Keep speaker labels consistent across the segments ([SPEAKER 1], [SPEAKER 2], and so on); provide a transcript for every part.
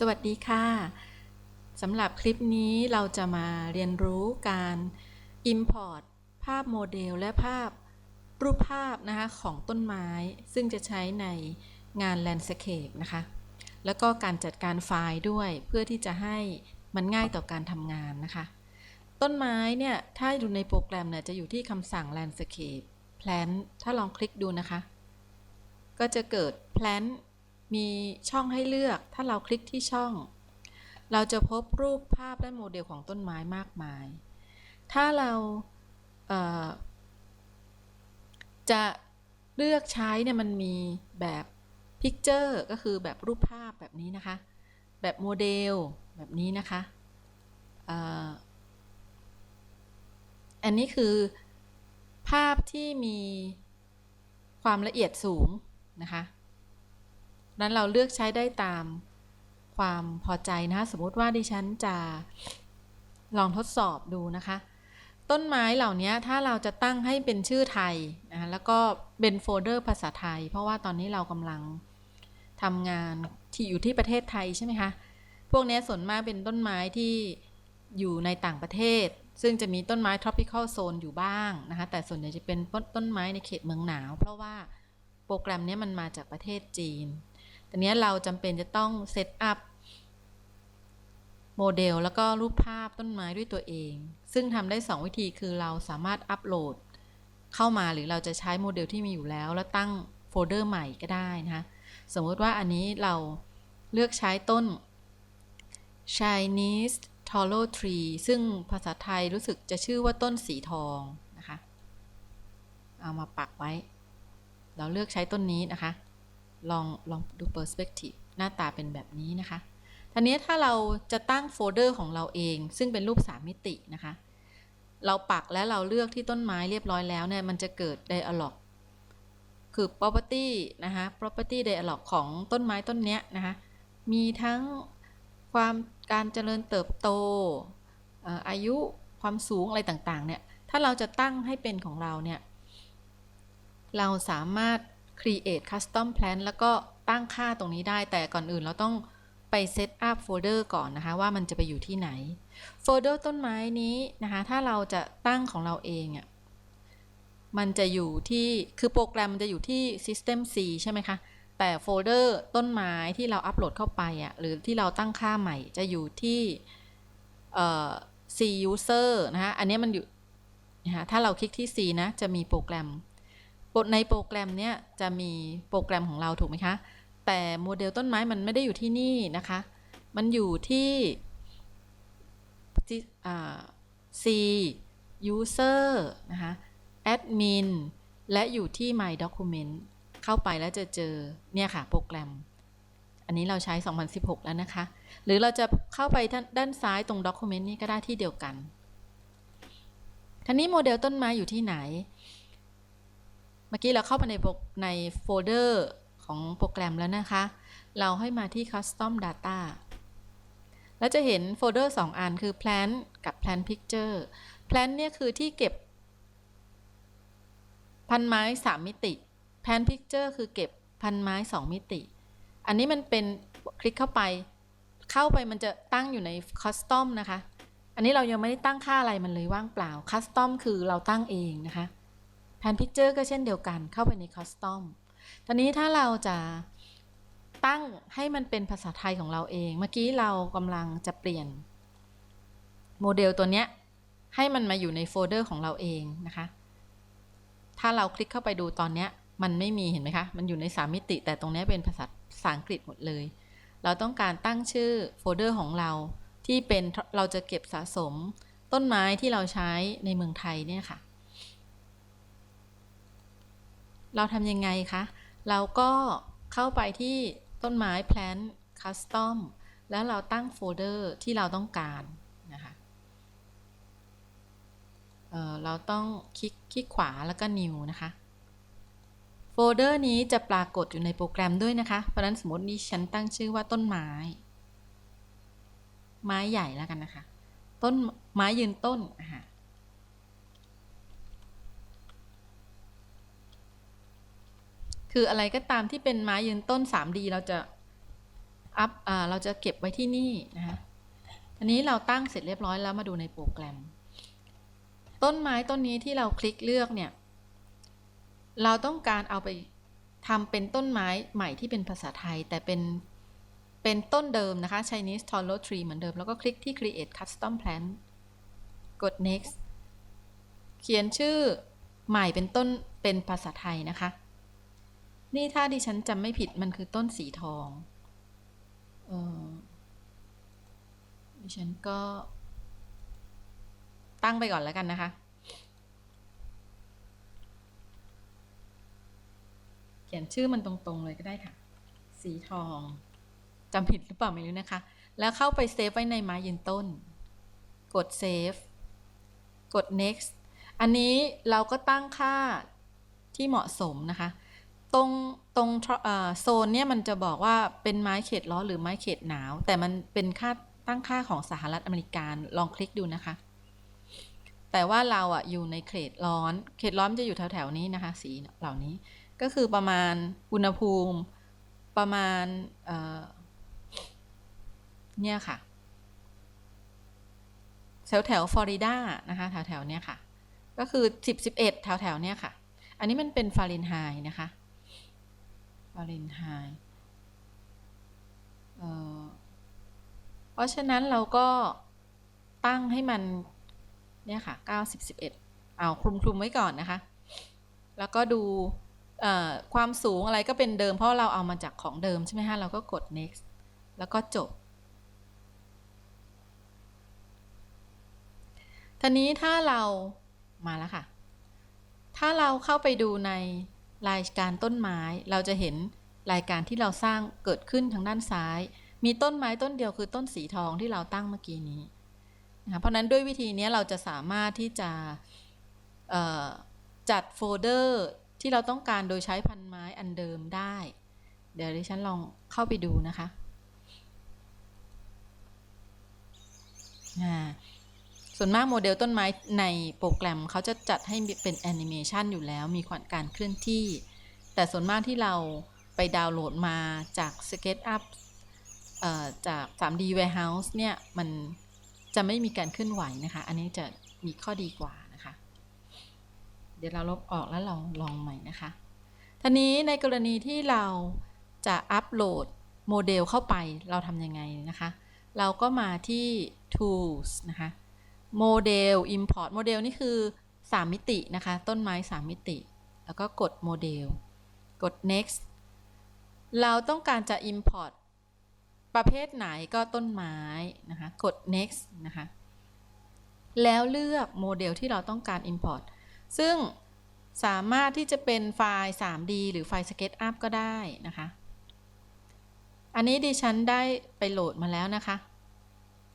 [SPEAKER 1] สวัสดีค่ะสำหรับคลิปนี้เราจะมาเรียนรู้การ Import ภาพโมเดลและภาพรูปภาพนะคะของต้นไม้ ซึ่งจะใช้ในงาน Landscape นะคะ แล้วก็การจัดการไฟล์ด้วยเพื่อที่จะให้มันง่ายต่อการทำงานนะคะ ต้นไม้เนี่ย ถ้าอยู่ในโปรแกรมเนี่ยจะอยู่ที่คำสั่ง Landscape Plant ถ้าลองคลิกดูนะคะ ก็จะเกิด Plant มีช่องให้เลือก ถ้าเราคลิกที่ช่อง เราจะพบรูปภาพและโมเดลของต้นไม้มากมาย ถ้าเราเจะเลือกใช้เนี่ยมันมีแบบ Picture ก็คือแบบรูปภาพแบบนี้นะคะ แบบโมเดลแบบนี้นะคะอันนี้คือภาพที่มีความละเอียดสูงนะคะ นั้นเราเลือกใช้ได้ตามความพอใจนะสมมติว่าดิฉันจะลองทดสอบดูนะคะ ต้นไม้เหล่านี้ถ้าเราจะตั้งให้เป็นชื่อไทยนะแล้วก็เป็นโฟลเดอร์ภาษาไทย เพราะว่าตอนนี้เรากำลังทำงานที่อยู่ที่ประเทศไทยใช่ไหมคะพวกนี้ส่วนมากเป็นต้นไม้ที่อยู่ในต่างประเทศ ซึ่งจะมีต้นไม้ tropical zone อยู่บ้างนะคะแต่ส่วนใหญ่จะเป็นต้นไม้ในเขตเมืองหนาว เพราะว่าโปรแกรมนี้มันมาจากประเทศจีน ต่นี้เราจำเป็นจะต้องเซตอัพโมเดลแล้วก็รูปภาพต้นไม้ด้วยตัวเอง ซึ่งทำได้ 2 วิธีคือเราสามารถอัปโหลดเข้ามาหรือเราจะใช้โมเดลที่มีอยู่แล้ว แล้วตั้งโฟลเดอร์ใหม่ก็ได้นะคะ สมมติว่าอันนี้เราเลือกใช้ต้น Chinese Toro Tree ซึ่งภาษาไทยรู้สึกจะชื่อว่าต้นสีทองนะคะ เอามาปักไว้ เราเลือกใช้ต้นนี้นะคะ ลองลองดู perspective หน้าตาเป็นแบบนี้นะคะทีนี้ถ้าเราจะตั้งโฟลเดอร์ของเราเอง ซึ่งเป็นรูป 3 มิตินะคะ เราปักและเราเลือกที่ต้นไม้เรียบร้อยแล้วเนี่ยมันจะเกิด dialog คือ property นะคะ property dialog ของต้นไม้ต้นเนี้ยนะคะ มีทั้งความการเจริญเติบโตอายุความสูงอะไรต่างๆเนี่ย ถ้าเราจะตั้งให้เป็นของเราเนี่ย เราสามารถ create custom plan แล้วก็ตั้งค่าตรงนี้ได้ แต่ก่อนอื่นเราต้องไป set up folder ก่อนนะคะ ว่ามันจะไปอยู่ที่ไหน โฟลเดอร์ต้นไม้นี้นะคะ ถ้าเราจะตั้งของเราเองอะ่ะมันจะอยู่ที่คือโปรแกรมมันจะอยู่ที่ system C ใช่ไหมคะ แต่โฟลเดอร์ต้นไม้ที่เราอัปโหลดเข้าไปอะ่ะหรือที่เราตั้งค่าใหม่จะอยู่ที่ C user นะคะอันนี้มันอยู่นะคะถ้าเราคลิกที่ C นะ จะมีโปรแกรม ในโปรแกรมเนี้ยจะมีโปรแกรมของเราถูกไหมคะ แต่โมเดลต้นไม้มันไม่ได้อยู่ที่นี่นะคะ มันอยู่ที่ C user นะคะ admin และอยู่ที่ my document เข้าไปแล้วจะเจอเนี่ยค่ะโปรแกรม อันนี้เราใช้ 2016 แล้วนะคะ หรือเราจะเข้าไปด้านซ้ายตรง document นี้ก็ได้ที่เดียวกันท่านี้โมเดลต้นไม้อยู่ที่ไหน เมื่อกี้เราเข้าไปในในโฟลเดอร์ของโปรแกรมแล้วนะคะ เราให้มาที่ Custom Data แล้วจะเห็นโฟลเดอร์ 2 อันคือ Plan กับ Plan Picture Plan เนี่ยคือที่เก็บ พันไม้ 3 มิติ Plan Picture คือเก็บพันไม้ 2 มิติ อันนี้มันเป็นคลิกเข้าไป เข้าไปมันจะตั้งอยู่ใน Custom นะคะ อันนี้เรายังไม่ได้ตั้งค่าอะไรมันเลยว่างเปล่า Custom คือเราตั้งเองนะคะ แผนพิกเจอร์ก็เช่นเดียวกันเข้าไปในคอสตอมตอนนี้ถ้าเราจะตั้งให้มันเป็นภาษาไทยของเราเอง เมื่อกี้เรากำลังจะเปลี่ยนโมเดลตัวเนี้ยให้มันมาอยู่ในโฟลเดอร์ของเราเองนะคะ ถ้าเราคลิกเข้าไปดูตอนนี้มันไม่มีเห็นไหมคะ มันอยู่ในสามมิติ แต่ตรงนี้เป็นภาษาภาษาอังกฤษหมดเลย เราต้องการตั้งชื่อโฟลเดอร์ของเราที่เป็นเราจะเก็บสะสมต้นไม้ที่เราใช้ในเมืองไทยเนี่ยค่ะ เราทำยังไงคะ เราก็เข้าไปที่ต้นไม้ plant custom แล้วเราตั้งโฟลเดอร์ที่เราต้องการนะคะเเราต้องคลิกคลิกขวาแล้วก็ new นะคะโฟลเดอร์นี้จะปรากฏอยู่ในโปรแกรมด้วยนะคะ เพราะนั้นสมมตินี้ฉันตั้งชื่อว่าต้นไม้ ไม้ใหญ่แล้วกันนะคะ ต้นไม้ยืนต้นนะคะ คืออะไรก็ตามที่เป็นไม้ยืนต้น 3D เราจะอัพเราจะเก็บไว้ที่นี่นะคะอันนี้เราตั้งเสร็จเรียบร้อยแล้วมาดูในโปรแกรม ต้นไม้ต้นนี้ที่เราคลิกเลือกเนี่ย เราต้องการเอาไปทำเป็นต้นไม้ใหม่ที่เป็นภาษาไทย แต่เป็นเป็นต้นเดิมนะคะ Chinese Taro Tree เหมือนเดิม แล้วก็คลิกที่ Create Custom Plant กด next เขียนชื่อใหม่เป็นต้นเป็นภาษาไทยนะคะ นี่ถ้าดิฉันจำไม่ผิดมันคือต้นสีทอง เออดิฉันก็ ตั้งไปก่อนแล้วกันนะคะ เขียนชื่อมันตรงๆเลยก็ได้ค่ะ สีทองจำผิดหรือเปล่าไม่รู้นะคะ แล้วเข้าไปเซฟไว้ในไม้ยืนต้น กด save กด next อันนี้เราก็ตั้งค่าที่เหมาะสมนะคะ ตรงตรงโซนเนี่ยมันจะบอกว่าเป็นไม้เขตร้อนหรือไม้เขตหนาว แต่มันเป็นค่าตั้งค่าของสหรัฐอเมริกาลองคลิกดูนะคะ แต่ว่าเราอะอยู่ในเขตร้อน เขตร้อนจะอยู่แถวๆนี้นะคะ สีเหล่านี้ก็คือประมาณอุณหภูมิประมาณเเนี่ยค่ะ แถวแถวฟลอริดานะคะแถวแถวเนี้ยค่ะ ก็คือสิบสิบเอ็ดแถวแถวเนี้ยค่ะ อันนี้มันเป็นฟาเรนไฮต์นะคะ ฟาเรนไฮต์เพราะฉะนั้นเราก็ตั้งให้มันเนี่ยค่ะเก้าสิบสิบเอ็ดเอาคลุมคลุมไว้ก่อนนะคะ แล้วก็ดูความสูงอะไรก็เป็นเดิมเพราะเราเอามาจากของเดิมใช่ไหมฮะ เราก็กด next แล้วก็จบทีนี้ถ้าเรามาแล้วค่ะ ถ้าเราเข้าไปดูใน รายการต้นไม้เราจะเห็นรายการที่เราสร้างเกิดขึ้นทางด้านซ้าย มีต้นไม้ต้นเดียวคือต้นสีทองที่เราตั้งเมื่อกี้นี้นะเพราะนั้นด้วยวิธีนี้เราจะสามารถที่จะจัดโฟลเดอร์ที่เราต้องการโดยใช้พันไม้อันเดิมได้ เดี๋ยวดิฉันลองเข้าไปดูนะคะ ส่วนมากโมเดลต้นไม้ในโปรแกรมเขาจะจัดให้เป็นแอนิเมชันอยู่แล้วมีการเคลื่อนที่ แต่ส่วนมากที่เราไปดาวน์โหลดมาจาก SketchUp จาก 3D Warehouse เนี่ย มันจะไม่มีการเคลื่อนไหวนะคะ อันนี้จะมีข้อดีกว่านะคะ เดี๋ยวเราลบออกแล้วเราลองใหม่นะคะทีนี้ในกรณีที่เราจะอัปโหลดโมเดลเข้าไปเราทำยังไงนะคะ เราก็มาที่ Tools นะคะ โมเดล Import โมเดลนี่คือ 3 มิตินะคะ ต้นไม้ 3 มิติ แล้วก็กดโมเดล กด next เราต้องการจะ import ประเภทไหนก็ต้นไม้นะคะ กด next นะคะ แล้วเลือกโมเดลที่เราต้องการ import ซึ่งสามารถที่จะเป็นไฟล์ 3D หรือไฟล์ SketchUp ก็ได้นะคะ อันนี้ดิฉันได้ไปโหลดมาแล้วนะคะ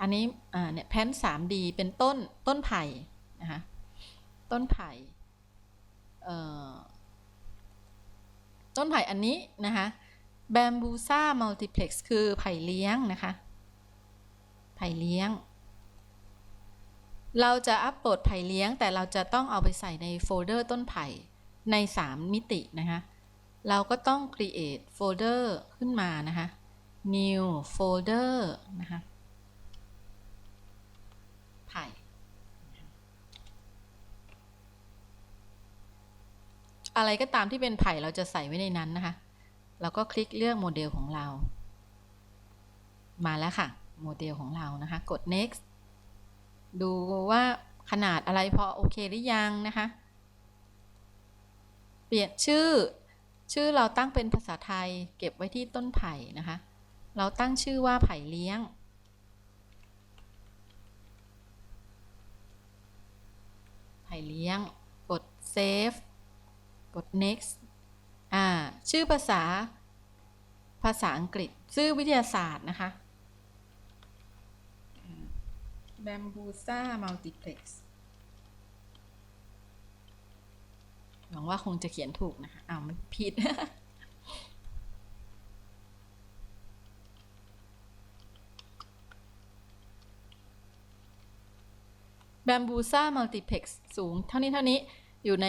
[SPEAKER 1] อันนี้เนี่ยแพน 3D เป็นต้นต้นไผ่นะคะต้นไผ่ต้นไผ่อันนี้นะคะ Bambusa multiplex คือไผ่เลี้ยงนะคะไผ่เลี้ยง เราจะอัปโหลดไผ่เลี้ยง แต่เราจะต้องเอาไปใส่ในโฟลเดอร์ต้นไผ่ใน 3 มิตินะคะเราก็ต้อง create folder ขึ้นมานะคะ new folder นะคะไผ่ อะไรก็ตามที่เป็นไผ่เราจะใส่ไว้ในนั้นนะคะเราก็คลิกเลือกโมเดลของเรา มาแล้วค่ะ โมเดลของเรานะคะ กด next ดูว่าขนาดอะไรพอโอเคหรือยังนะคะ เปลี่ยนชื่อ ชื่อเราตั้งเป็นภาษาไทย เก็บไว้ที่ต้นไผ่นะคะ เราตั้งชื่อว่าไผ่เลี้ยง ไผ่เลี้ยง กด save ด next อ่า ชื่อภาษา ภาษาอังกฤษ ชื่อวิทยาศาสตร์นะคะ Bambusa multiplex หวังว่าคงจะเขียนถูกนะคะอ้าวมันผิด Bambusa multiplex สูงเท่านี้เท่านี้อยู่ใน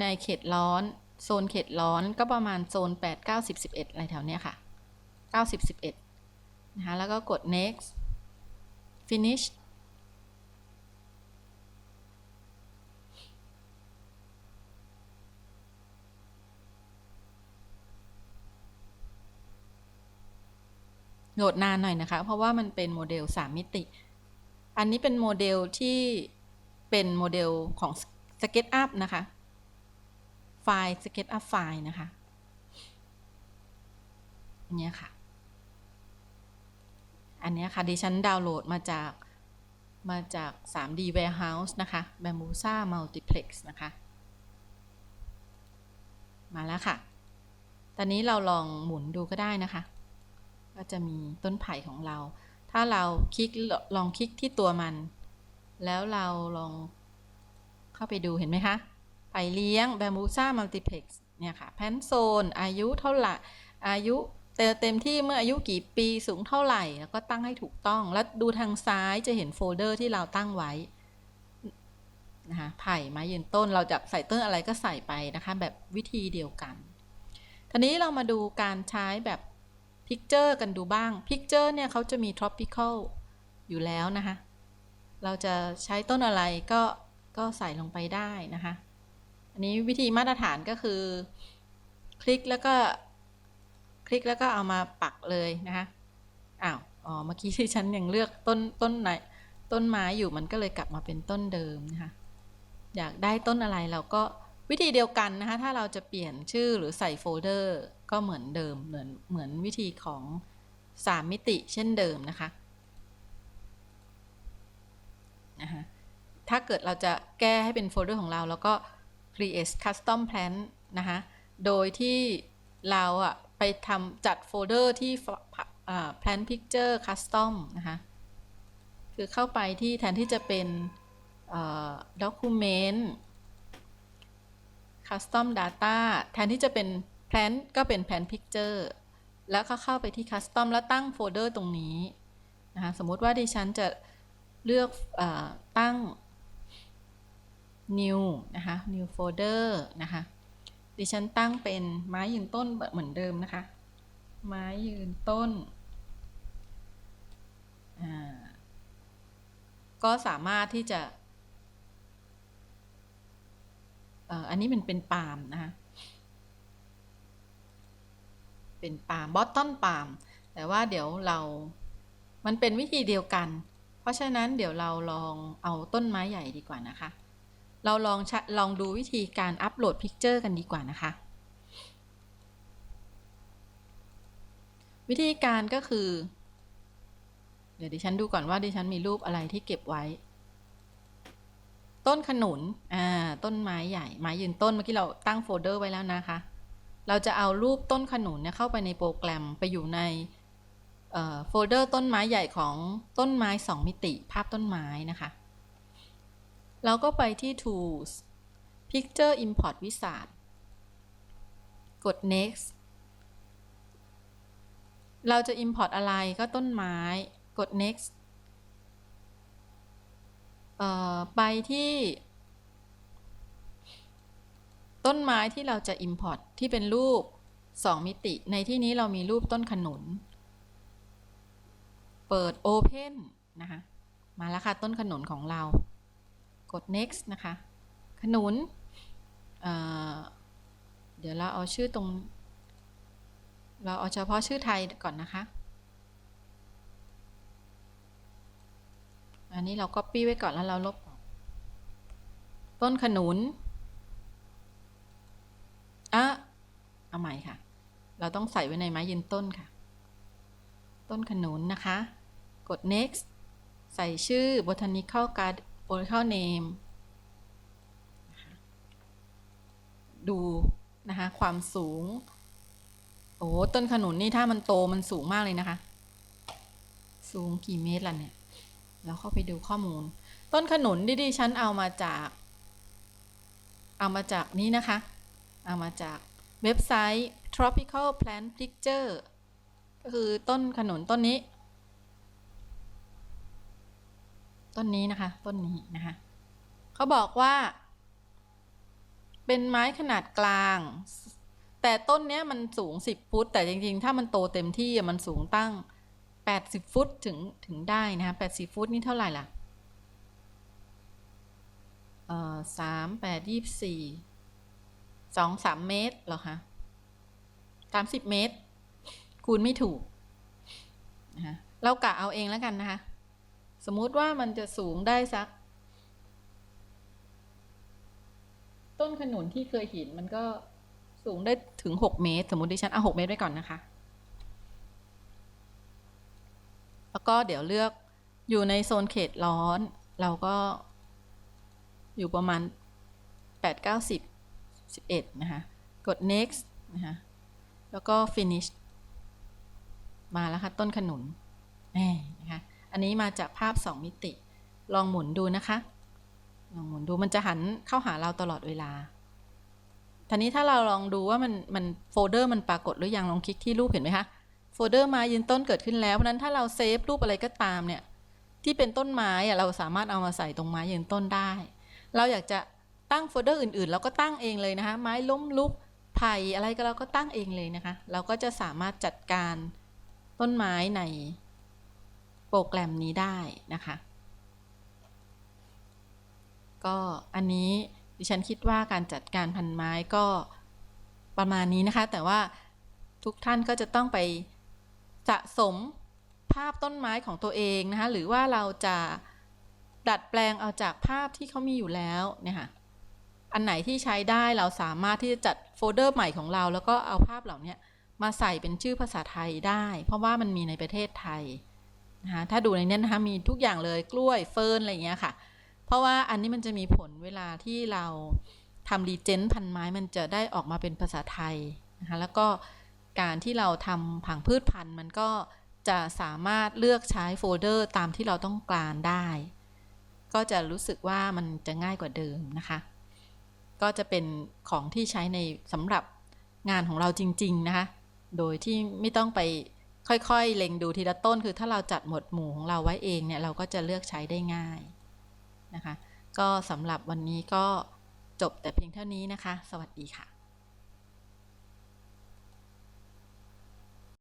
[SPEAKER 1] ในเขตร้อน โซนเขตร้อนก็ประมาณโซน 8 9 10 11 อะไรแถวเนี้ยค่ะ9 10 11 นะคะ แล้วก็กด next finish โหลดนานหน่อยนะคะ เพราะว่ามันเป็นโมเดล 3 มิติ อันนี้เป็นโมเดลที่เป็นโมเดลของ SketchUp นะคะ ไฟล์ SketchUp ไฟล์นะคะอันเนี้ยค่ะ อันนี้ค่ะดิฉันดาวน์โหลดมาจากมาจาก 3D Warehouse นะคะ Bambusa Multiplex นะคะ มาแล้วค่ะ ตอนนี้เราลองหมุนดูก็ได้นะคะ ก็จะมีต้นไผ่ของเรา ถ้าเราคลิกลองคลิกที่ตัวมัน แล้วเราลองเข้าไปดูเห็นไหมคะ ไผ่เลี้ยง Bambusa Multiplex เนี่ยค่ะแพนโซน อายุเท่าไหร่อายุเต็มเต็มที่เมื่ออายุกี่ปีสูงเท่าไหร่ แล้วก็ตั้งให้ถูกต้อง แล้วดูทางซ้ายจะเห็นโฟลเดอร์ที่เราตั้งไว้นะคะไผ่ไม้ยืนต้นเราจะใส่ต้นอะไรก็ใส่ไปนะคะ แบบวิธีเดียวกันทีนี้เรามาดูการใช้แบบพิกเจอร์กันดูบ้างพิกเจอร์เนี่ยเขาจะมี tropical อยู่แล้วนะคะ เราจะใช้ต้นอะไรก็ก็ใส่ลงไปได้นะคะ อันนี้วิธีมาตรฐานก็คือ คลิกแล้วก็ คลิกแล้วก็เอามาปักเลยนะคะอ้าวอ๋อเมื่อกี้ที่ฉันยังเลือกต้นต้นไหนต้นไม้อยู่มันก็เลยกลับมาเป็นต้นเดิมนะคะอยากได้ต้นอะไรเราก็วิธีเดียวกันนะคะถ้าเราจะเปลี่ยนชื่อหรือใส่โฟลเดอร์ก็เหมือนเดิมเหมือนเหมือนวิธีของ 3 มิติเช่นเดิมนะคะนะคะถ้าเกิดเราจะแก้ให้เป็นโฟลเดอร์ของเรา แล้วก็ create custom plan นะคะโดยที่เราอะไปทำจัดโฟลเดอร์ที่ plan picture custom นะคะคือเข้าไปที่แทนที่จะเป็น document custom data แทนที่จะเป็น plan ก็เป็น plan picture แล้วก็เข้าไปที่ custom แล้วตั้งโฟลเดอร์ตรงนี้นะคะสมมติว่าดิฉันจะเลือกอตั้ง new นะคะ new folder นะคะ ดิฉันตั้งเป็นไม้ยืนต้นเหมือนเดิมนะคะ ไม้ยืนต้น ก็สามารถที่จะ อันนี้มันเป็นปาล์มนะคะ เป็นปาล์มบอตตอนปาล์ม แต่ว่าเดี๋ยวเรา มันเป็นวิธีเดียวกัน เพราะฉะนั้นเดี๋ยวเราลองเอาต้นไม้ใหญ่ดีกว่านะคะ เราลองลองดูวิธีการอัปโหลดพิกเจอร์กันดีกว่านะคะ วิธีการก็คือ เดี๋ยวดิฉันดูก่อนว่าดิฉันมีรูปอะไรที่เก็บไว้ ต้นขนุนอ่าต้นไม้ใหญ่ ไม้ยืนต้นเมื่อกี้เราตั้งโฟลเดอร์ไว้แล้วนะคะ เราจะเอารูปต้นขนุนเนี่ยเข้าไปในโปรแกรมไปอยู่ในโฟลเดอร์ต้นไม้ใหญ่ของต้นไม้ 2 มิติ ภาพต้นไม้นะคะ เราก็ไปที่ tools picture import wizard กด next เราจะ import อะไรก็ต้นไม้ กด next ไปที่ ต้นไม้ที่เราจะ import ที่เป็นรูป 2 มิติ ในที่นี้เรามีรูปต้นขนุน เปิด Open นะคะ มาแล้วค่ะ ต้นขนุนของเรา กด next นะคะ ขนุนเเดี๋ยวเราเอาชื่อตรง เราเอาเฉพาะชื่อไทยก่อนนะคะ อันนี้เราก็ปี้ไว้ก่อนแล้วเราลบ ต้นขนุนอะเอาใหม่ค่ะ เราต้องใส่ไว้ในไม้ยืนต้นค่ะ ต้นขนุนนะคะ กด next ใส่ชื่อ botanical garden botanical name ดูนะคะความสูง โอ้ต้นขนุนนี่ถ้ามันโตมันสูงมากเลยนะคะ สูงกี่เมตรล่ะเนี่ย แล้วเข้าไปดูข้อมูล ต้นขนุนที่ดิฉันเอามาจาก เอามาจากนี้นะคะ เอามาจากเว็บไซต์ tropical plant picture ก็คือต้นขนุนต้นนี้ ต้นนี้นะคะ ต้นนี้นะคะ เขาบอกว่า เป็นไม้ขนาดกลาง แต่ต้นเนี้ยมันสูง 10 ฟุต แต่จริงๆ ถ้ามันโตเต็มที่มันสูงตั้ง 80 ฟุตถึงถึงได้นะคะ80 ฟุตนี่เท่าไหร่ล่ะเอ่อสามแปดยี่สี่สองสามเมตรเหรอคะสามสิบเมตร คูณไม่ถูกนะคะเรากะเอาเองแล้วกันนะคะ สมมุติว่ามันจะสูงได้สัก ต้นขนุนที่เคยเห็นมันก็สูงได้ถึงหกเมตร สมมติดิฉันเอาหกเมตรไว้ก่อนนะคะ แล้วก็เดี๋ยวเลือกอยู่ในโซนเขตร้อน เราก็อยู่ประมาณ 8 9 10 11 นะคะ กด next นะคะ แล้วก็ finish มาแล้วค่ะ ต้นขนุนแหมนะคะ อันนี้มาจากภาพ 2 มิติ ลองหมุนดูนะคะ ลองหมุนดูมันจะหันเข้าหาเราตลอดเวลาทีนี้ถ้าเราลองดูว่ามันมันโฟลเดอร์มันปรากฏหรือยังลองคลิกที่รูปเห็นไหมคะโฟลเดอร์ไม้ยืนต้นเกิดขึ้นแล้วเพราะนั้นถ้าเราเซฟรูปอะไรก็ตามเนี่ยที่เป็นต้นไม้เราสามารถเอามาใส่ตรงไม้ยืนต้นได้ เราอยากจะตั้งโฟลเดอร์อื่นๆ เราก็ตั้งเองเลยนะคะ ไม้ล้มลุกไผ่อะไรก็เราก็ตั้งเองเลยนะคะ เราก็จะสามารถจัดการต้นไม้ใน ปรแกรมนี้ได้นะคะ ก็อันนี้ดิฉันคิดว่าการจัดการพันไม้ก็ประมาณนี้นะคะ แต่ว่าทุกท่านก็จะต้องไปสะสมภาพต้นไม้ของตัวเองนะคะ หรือว่าเราจะดัดแปลงเอาจากภาพที่เขามีอยู่แล้วเนี่ยค่ะ อันไหนที่ใช้ได้เราสามารถที่จะจัดโฟลเดอร์ใหม่ของเรา แล้วก็เอาภาพเหล่านี้มาใส่เป็นชื่อภาษาไทยได้ เพราะว่ามันมีในประเทศไทย นะคะถ้าดูในนี้นะคะมีทุกอย่างเลยกล้วยเฟิร์นอะไรอย่างเงี้ยค่ะ เพราะว่าอันนี้มันจะมีผลเวลาที่เราทำรีเจนพันไม้มันจะได้ออกมาเป็นภาษาไทยนะคะแล้วก็การที่เราทำผังพืชพันธุ์มันก็จะสามารถเลือกใช้โฟลเดอร์ตามที่เราต้องการได้ ก็จะรู้สึกว่ามันจะง่ายกว่าเดิมนะคะ ก็จะเป็นของที่ใช้ในสำหรับงานของเราจริง ๆ นะคะ โดยที่ไม่ต้องไป ค่อยๆ เล็งดูทีละต้นคือถ้าเราจัดหมวดหมู่ของเราไว้เองเนี่ยเราก็จะเลือกใช้ได้ง่ายนะคะ ก็สำหรับวันนี้ก็จบแต่เพียงเท่านี้นะคะ สวัสดีค่ะ